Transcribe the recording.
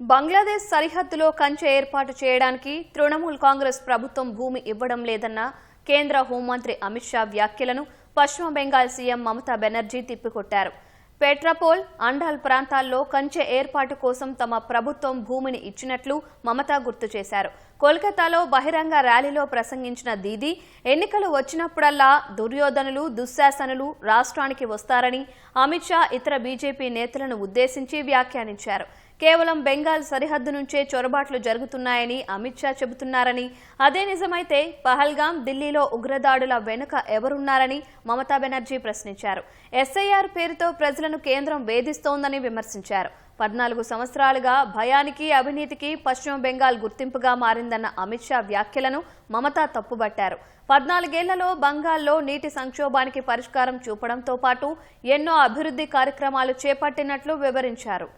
బంగ్లాదేశ్ సరిహద్దులో కంచె ఏర్పాటు చేయడానికి తృణమూల్ కాంగ్రెస్ ప్రభుత్వం భూమి ఇవ్వడం లేదన్న కేంద్ర హోంమంత్రి అమిత్ షా వ్యాఖ్యలను పశ్చిమ బెంగాల్ సీఎం మమతా బెనర్జీ తిప్పికొట్టారు. పెట్రాపోల్ అండాల్ ప్రాంతాల్లో కంచె ఏర్పాటు కోసం తమ ప్రభుత్వం భూమిని ఇచ్చినట్లు మమతా గుర్తు చేశారు. కోల్కతాలో బహిరంగ ర్యాలీలో ప్రసంగించిన దీదీ ఎన్నికలు వచ్చినప్పుడల్లా దుర్యోధనులు దుశ్శాసనులు రాష్ట్రానికి వస్తారని అమిత్ షా ఇతర బీజేపీ నేతలను ఉద్దేశించి వ్యాఖ్యానించారు. కేవలం బెంగాల్ సరిహద్దు నుంచే చొరబాట్లు జరుగుతున్నాయని అమిత్ షా చెబుతున్నారని. అదే నిజమైతే పహల్గాం ఢిల్లీలో ఉగ్రదాడుల వెనుక ఎవరున్నారని మమతా బెనర్జీ ప్రశ్నించారు. ఎస్ఐఆర్ పేరుతో ప్రజలను కేంద్రం వేధిస్తోందని విమర్శించారు. పద్నాలుగు సంవత్సరాలుగా భయానికి అవినీతికి పశ్చిమ బెంగాల్ గుర్తింపుగా మారిందన్న అమిత్ షా వ్యాఖ్యలను మమతా తప్పుబట్టారు. పద్నాలుగేళ్ళలో బంగాల్లో నీటి సంక్షోభానికి పరిష్కారం చూపడంతో పాటు ఎన్నో అభివృద్ధి కార్యక్రమాలు చేపట్టినట్లు వివరించారు.